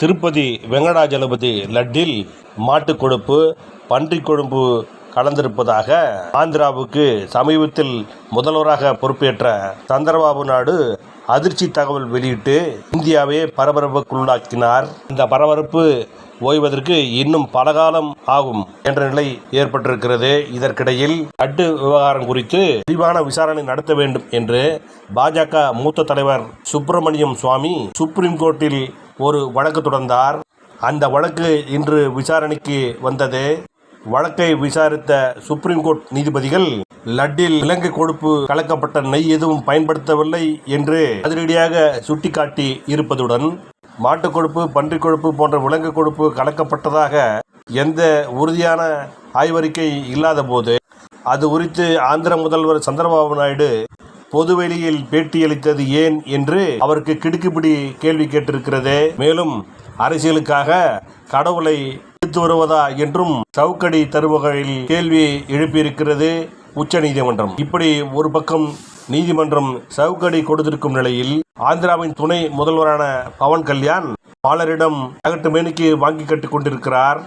திருப்பதி வெங்கடாஜலபதி லட்டில் மாட்டுக் கொழுப்பு பன்றி கொழும்பு கலந்திருப்பதாக ஆந்திராவுக்கு சமீபத்தில் முதல்வராக பொறுப்பேற்ற சந்திரபாபு நாயுடு அதிர்ச்சி தகவல் வெளியிட்டு இந்தியாவே பரபரப்புக்குள்ளாக்கினார். இந்த பரபரப்பு ஓய்வதற்கு இன்னும் பல காலம் ஆகும் என்ற நிலை ஏற்பட்டிருக்கிறது. இதற்கிடையில் அட்டு விவகாரம் குறித்து விரிவான விசாரணை நடத்த வேண்டும் என்று பாஜக மூத்த தலைவர் சுப்பிரமணியம் சுவாமி சுப்ரீம் கோர்ட்டில் ஒரு வழக்கு தொடர்ந்தார். அந்த வழக்கு இன்று விசாரணைக்கு வந்தது. வழக்கை விசாரித்த சுப்ரீம் கோர்ட் நீதிபதிகள் லட்டில் இலங்கை கொழுப்பு கலக்கப்பட்ட நெய் எதுவும் பயன்படுத்தவில்லை என்று அதிரடியாக சுட்டிக்காட்டி இருப்பதுடன் மாட்டுக் கொழுப்பு பன்றி கொழுப்பு போன்ற விலங்கு கொழுப்பு கலக்கப்பட்டதாக எந்த உறுதியான ஆய்வறிக்கை இல்லாத போது அது குறித்து ஆந்திர முதல்வர் சந்திரபாபு நாயுடு பொதுவெளியில் பேட்டியளித்தது ஏன் என்று அவருக்கு கிடுக்குப்பிடி கேள்வி கேட்டிருக்கிறது. மேலும் அரசியலுக்காக கடவுளை எடுத்து வருவதா என்றும் சவுக்கடி தருவகையில் கேள்வி எழுப்பியிருக்கிறது. உச்சநீதிமன்றம் இப்படி ஒரு பக்கம் நீதிமன்றம் சவுக்கடி கொடுத்திருக்கும் நிலையில் ஆந்திராவின் துணை முதல்வரான பவன் கல்யாண் பலரிடம் அகட்டு மேனிக்கு வாங்கி கட்டிக் கொண்டிருக்கிறார்.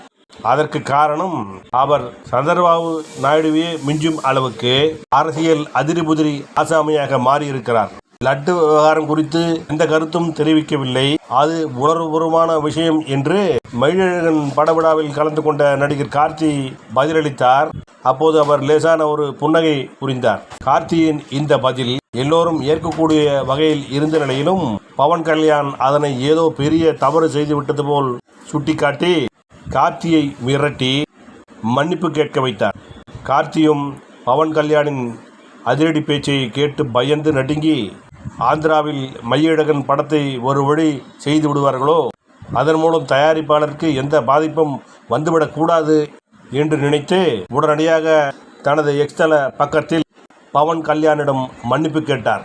அதற்கு காரணம் அவர் சந்திரபாபு நாயுடுவே மிஞ்சும் அளவுக்கு அரசியல் அதிரிபுதிரி ஆசாமியாக மாறியிருக்கிறார். லட்டு விவகாரம் குறித்து எந்த கருத்தும் தெரிவிக்கவில்லை. அது உணர்வுபூர்வமான விஷயம் என்று மயிலழகன் படவிழாவில் கலந்து கொண்ட நடிகர் கார்த்தி பதிலளித்தார். அப்போது அவர் லேசான ஒரு புன்னகை புரிந்தார். கார்த்தியின் இந்த பதில் எல்லோரும் ஏற்கக்கூடிய வகையில் இருந்த நிலையிலும் பவன் கல்யாண் அதனை ஏதோ பெரிய தவறு செய்துவிட்டது போல் சுட்டிக்காட்டி கார்த்தியை மிரட்டி மன்னிப்பு கேட்க வைத்தார். கார்த்தியும் பவன் கல்யாணின் அதிரடி பேச்சை கேட்டு பயந்து நடுங்கி ஆந்திராவில் மையழகன் படத்தை ஒரு வழி செய்து விடுவார்களோ? அதன் மூலம் தயாரிப்பாளருக்கு எந்த பாதிப்பும் வந்துவிடக்கூடாது என்று நினைத்து உடனடியாக தனது எக்ஸ்தல பக்கத்தில் பவன் கல்யாணிடம் மன்னிப்பு கேட்டார்.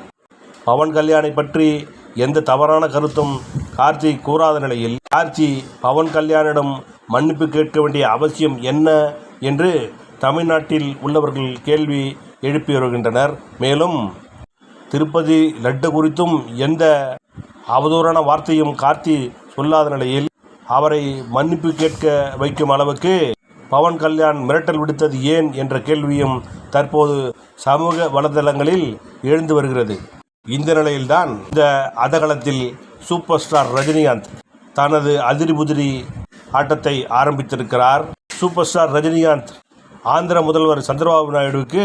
பவன் கல்யாணை பற்றி எந்த தவறான கருத்தும் கார்த்தி கூறாத நிலையில் கார்த்தி பவன் கல்யாணிடம் மன்னிப்பு கேட்க வேண்டிய அவசியம் என்ன என்று தமிழ்நாட்டில் உள்ளவர்கள் கேள்வி எழுப்பி வருகின்றனர். மேலும் திருப்பதி லட்டு குறித்தும் எந்த அவதூறான வார்த்தையும் கார்த்தி சொல்லாத நிலையில் அவரை மன்னிப்பு கேட்க வைக்கும் அளவுக்கு பவன் கல்யாண் மிரட்டல் விடுத்தது ஏன் என்ற கேள்வியும் தற்போது சமூக வலைதளங்களில் எழுந்து வருகிறது. இந்த நிலையில்தான் இந்த அதகலத்தில் சூப்பர் ஸ்டார் ரஜினிகாந்த் தனது அதிரி புதிரி ஆட்டத்தை ஆரம்பித்திருக்கிறார். சூப்பர் ஸ்டார் ரஜினிகாந்த் ஆந்திர முதல்வர் சந்திரபாபு நாயுடுவுக்கு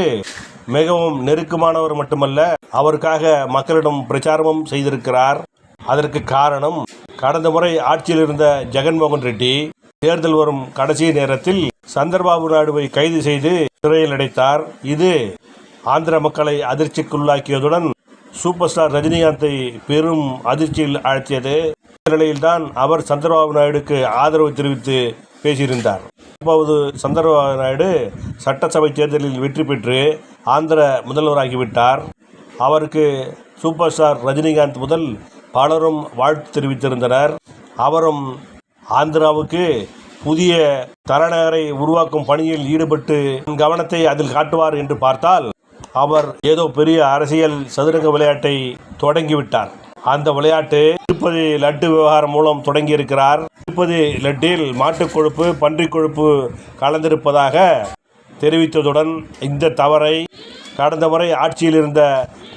மிகவும் நெருக்கமானவர் மட்டுமல்ல அவருக்காக மக்களிடம் பிரச்சாரமும் செய்திருக்கிறார். அதற்கு காரணம் கடந்த முறை ஆட்சியில் இருந்த ஜெகன்மோகன் ரெட்டி தேர்தல் வரும் கடைசி நேரத்தில் சந்திரபாபு நாயுடுவை கைது செய்து சிறையில் அடைத்தார். இது ஆந்திர மக்களை அதிர்ச்சிக்குள்ளாக்கியதுடன் சூப்பர் ஸ்டார் ரஜினிகாந்தை பெரும் அதிர்ச்சியில் ஆழ்த்தியது. இந்த நிலையில்தான் அவர் சந்திரபாபு நாயுடுக்கு ஆதரவு தெரிவித்து பேசியிருந்தார். அப்போது சந்திரபாபு நாயுடு சட்டசபை தேர்தலில் வெற்றி பெற்று ஆந்திர முதல்வராகிவிட்டார். அவருக்கு சூப்பர் ஸ்டார் ரஜினிகாந்த் முதல் பலரும் வாழ்த்து தெரிவித்திருந்தனர். அவரும் ஆந்திராவுக்கு புதிய தலைநகரை உருவாக்கும் பணியில் ஈடுபட்டு கவனத்தை அதில் காட்டுவார் என்று பார்த்தால் அவர் ஏதோ பெரிய அரசியல் சதுரங்க விளையாட்டை தொடங்கிவிட்டார். அந்த விளையாட்டு திருப்பதி லட்டு விவகாரம் மூலம் தொடங்கியிருக்கிறார். திருப்பதி லட்டில் மாட்டுக் கொழுப்பு பன்றிக் கொழுப்பு கலந்திருப்பதாக தெரிவித்ததுடன் இந்த தவறை கடந்த முறை ஆட்சியில் இருந்த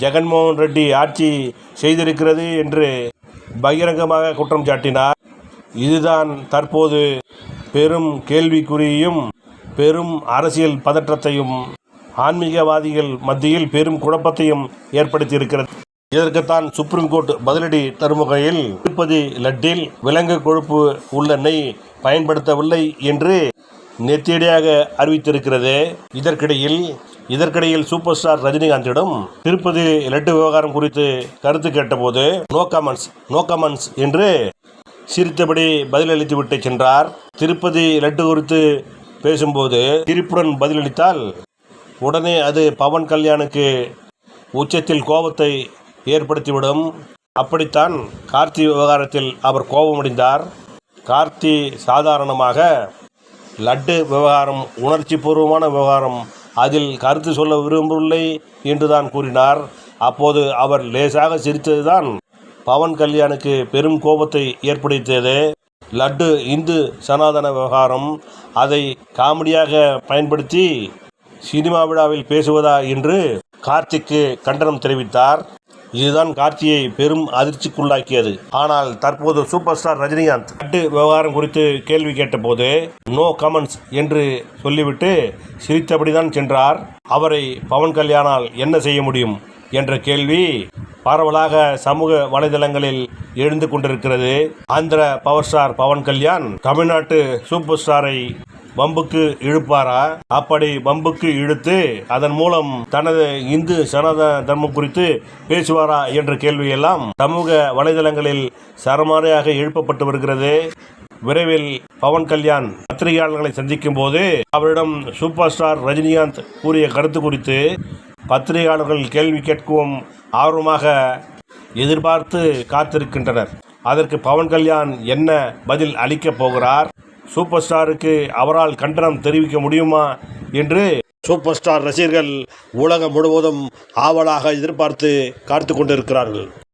ஜெகன்மோகன் ரெட்டி ஆட்சி செய்திருக்கிறது என்று பகிரங்கமாக குற்றம் சாட்டினார். இதுதான் தற்போது பெரும் கேள்விக்குறியையும் பெரும் அரசியல் பதற்றத்தையும் ஆன்மீகவாதிகள் மத்தியில் பெரும் குழப்பத்தையும் ஏற்படுத்தியிருக்கிறது. இதற்குத்தான் சுப்ரீம் கோர்ட் பதிலடி தரும் வகையில் திருப்பதி லட்டில் விலங்கு கொழுப்பு உள்ள நெய் பயன்படுத்தவில்லை என்று நெத்தியடியாக அறிவித்திருக்கிறது. இதற்கிடையில் இதற்கிடையில் சூப்பர் ஸ்டார் ரஜினிகாந்திடம் திருப்பதி லட்டு விவகாரம் குறித்து கருத்து கேட்டபோது நோ கமெண்ட்ஸ் நோ கமெண்ட்ஸ் என்று சிரித்தபடி பதிலளித்து விட்டு சென்றார். திருப்பதி லட்டு குறித்து பேசும்போது சிரிப்புடன் பதிலளித்தால் உடனே அது பவன் கல்யாணுக்கு உச்சத்தில் கோபத்தை ஏற்படுத்திவிடும். அப்படித்தான் கார்த்தி விவகாரத்தில் அவர் கோபமடைந்தார். கார்த்தி சாதாரணமாக லட்டு விவகாரம் உணர்ச்சி பூர்வமான விவகாரம் அதில் கருத்து சொல்ல விரும்பவில்லை என்றுதான் கூறினார். அப்போது அவர் லேசாக சிரித்ததுதான் பவன் கல்யாணுக்கு பெரும் கோபத்தை ஏற்படுத்தியது. லட்டு இந்து சனாதன விவகாரம். அதை காமெடியாக பயன்படுத்தி சினிமா விழாவில் பேசுவதா? என்று கார்த்திக்கு கண்டனம் தெரிவித்தார். இதுதான் கார்த்தியை பெரும் அதிர்ச்சிக்குள்ளாக்கியது. ஆனால் தற்போது சூப்பர் ஸ்டார் ரஜினிகாந்த் கட்டு விவகாரம் குறித்து கேள்வி கேட்டபோது நோ கமெண்ட்ஸ் என்று சொல்லிவிட்டு சிரித்தபடிதான் சென்றார். அவரை பவன் கல்யாணால் என்ன செய்ய முடியும் என்ற கேள்வி பரவலாக சமூக வலைதளங்களில் எழுந்து கொண்டிருக்கிறது. ஆந்திர பவர் ஸ்டார் பவன் கல்யாண் தமிழ்நாட்டு சூப்பர் ஸ்டாரை வம்புக்கு இழுப்பாரா? அப்படி வம்புக்கு இழுத்து அதன் மூலம் தனது இந்து சனாதன தர்மம் குறித்து பேசுவாரா என்ற கேள்வியெல்லாம் சமூக வலைதளங்களில் சரமாரியாக எழுப்பப்பட்டு வருகிறது. விரைவில் பவன் கல்யாண் பத்திரிகையாளர்களை சந்திக்கும் போது அவரிடம் சூப்பர் ஸ்டார் ரஜினிகாந்த் கூறிய கருத்து குறித்து பத்திரிகையாளர்கள் கேள்வி கேட்கவும் ஆர்வமாக எதிர்பார்த்து காத்திருக்கின்றனர். அதற்கு பவன் கல்யாண் என்ன பதில் அளிக்கப் போகிறார்? சூப்பர் ஸ்டாருக்கு அவரால் கண்டனம் தெரிவிக்க முடியுமா என்று சூப்பர் ஸ்டார் ரசிகர்கள் உலகம் முழுவதும் ஆவலாக எதிர்பார்த்து காத்து கொண்டிருக்கிறார்கள்.